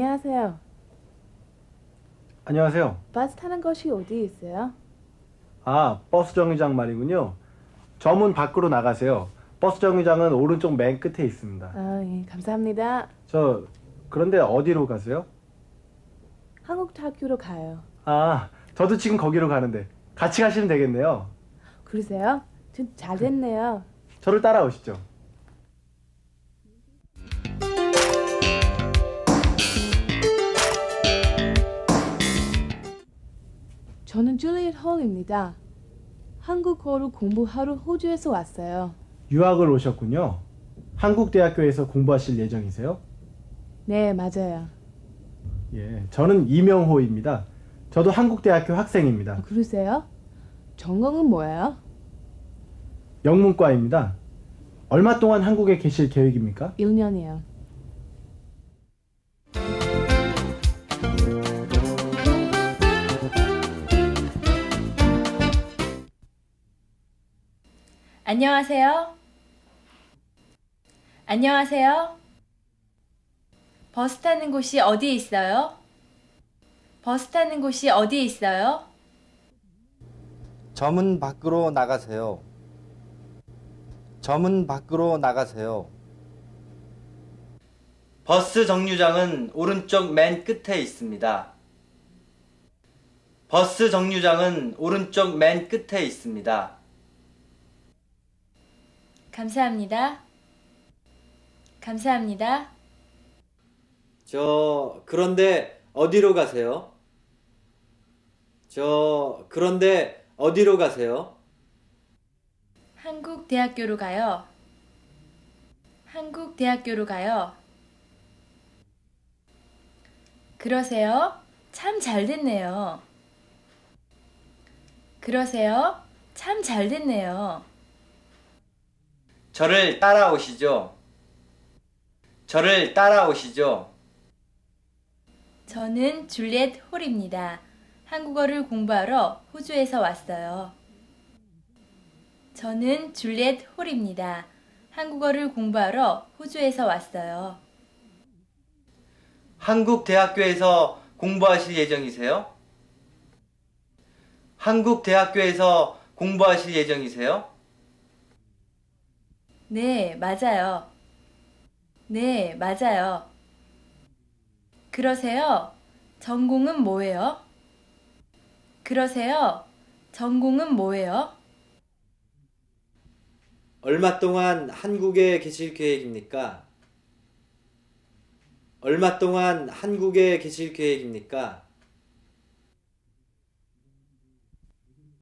안녕하세요. 안녕하세요. 버스 타는 곳이 어디 있어요? 아, 버스 정류장 말이군요. 저 문 밖으로 나가세요. 버스 정류장은 오른쪽 맨 끝에 있습니다. 아, 예, 감사합니다. 저, 그런데 어디로 가세요? 한국학교로 가요. 아, 저도 지금 거기로 가는데 같이 가시면 되겠네요. 그러세요? 좀잘 됐네요. 저를 따라오시죠. 저는 줄리엣 홀입니다. 한국어를 공부하러 호주에서 왔어요. 유학을 오셨군요. 한국 대학교에서 공부하실 예정이세요? 네, 맞아요. 예, 저는 이명호입니다. 저도 한국 대학교 아, 학생입니다. 그러세요? 전공은 뭐예요? 영문과입니다. 얼마 동안 한국에 계실 계획입니까? 1년이요. 안녕하세요. 안녕하세요. 버스 타는 곳이 어디 있어요? 버스 타는 곳이 어디 있어요? 점은 밖으로 나가세요. 점은 밖으로 나가세요. 버스 정류장은 오른쪽 맨 끝에 있습니다. 버스 정류장은 오른쪽 맨 끝에 있습니다. 감사합니다. 감사합니다. 저, 그런데 어디로 가세요? 저, 그런데 어디로 가세요? 한국 대학교로 가요. 한국 대학교로 가요. 그러세요? 참 잘 됐네요. 그러세요? 참 잘 됐네요. 저를 따라오시죠. 저를 따라오시죠. 저는 줄리엣 홀입니다. 한국어를 공부하러 호주에서 왔어요. 저는 줄리엣 홀입니다. 한국어를 공부하러 호주에서 왔어요. 한국 대학교에서 공부하실 예정이세요? 한국 대학교에서 공부하실 예정이세요? 네, 맞아요. 네, 맞아요. 그러세요? 전공은 뭐예요? 그러세요? 전공은 뭐예요? 얼마 동안 한국에 계실 계획입니까? 얼마 동안 한국에 계실 계획입니까?